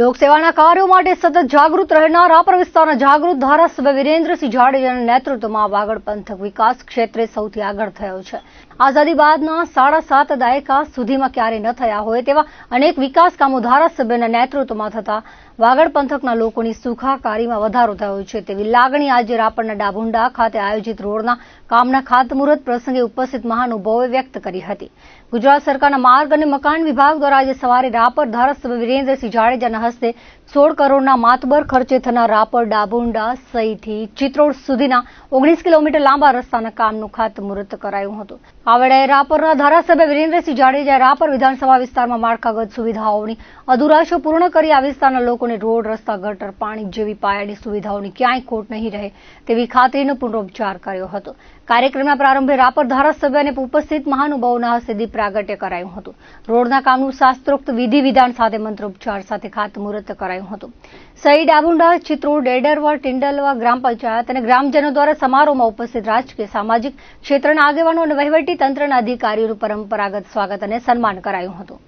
લોકસેવાના કાર્યો માટે સતત જાગૃત રહેનાર રાપર વિસ્તારના જાગૃત ધારાસભ્ય વિરેન્દ્રસિંહ જાડેજાના નેતૃત્વમાં વાગડ પંથક વિકાસ ક્ષેત્રે સૌથી આગળ થયો છે. આઝાદી બાદના સાડા સાત દાયકા સુધીમાં ક્યારેય ન થયા હોય તેવા અનેક વિકાસ કામો ધારાસભ્યના નેતૃત્વમાં થતા વાગડ પંથકના લોકોની સુખાકારીમાં વધારો થયો છે. તેવી લાગણી આજે રાપરના ડાભુંડા ખાતે આયોજિત રોડના કામના ખાતમુહૂર્ત પ્રસંગે ઉપસ્થિત મહાનુભાવોએ વ્યક્ત કરી હતી. ગુજરાત સરકારના માર્ગ અને મકાન વિભાગ દ્વારા આજે સવારે રાપર ધારાસભ્ય વિરેન્દ્રસિંહ જાડેજાના હસ્તે સોળ કરોડના માતબર ખર્ચે થનાર રાપર ડાબુંડા સહીથી ચિત્રોડ સુધીના ઓગણીસ કિલોમીટર લાંબા રસ્તાના કામનું ખાતમુહૂર્ત કરાયું હતું. આ રાપરના ધારાસભ્ય વિરેન્દ્રસિંહ જાડેજાએ રાપર વિધાનસભા વિસ્તારમાં માળખાગત સુવિધાઓની અધુરાશો પૂર્ણ કરી આ વિસ્તારના લોકોને રોડ, રસ્તા, ગટર, પાણી જેવી પાયાની સુવિધાઓની ક્યાંય ખોટ નહીં રહે તેવી ખાતરીનો પુનરોપચાર કર્યો હતો. કાર્યક્રમના પ્રારંભે રાપર ધારાસભ્ય અને ઉપસ્થિત મહાનુભાવોના હસ્તે દીપ પ્રાગટ્ય કરાયું હતું. રોડના કામનું શાસ્ત્રોક્ત વિધિ વિધાન સાથે મંત્રોપચાર સાથે ખાતમુહૂર્ત કરાયું હતું. સહી ડાબુંડા ચિત્રોડ, ડેડરવા, ટિંડલવા ગ્રામ પંચાયત અને ગ્રામજનો દ્વારા સમારોહમાં ઉપસ્થિત રાજકીય, સામાજિક ક્ષેત્રના આગેવાનો અને વહીવટી તંત્રના અધિકારીઓનું પરંપરાગત સ્વાગત અને સન્માન કરાયું હતું.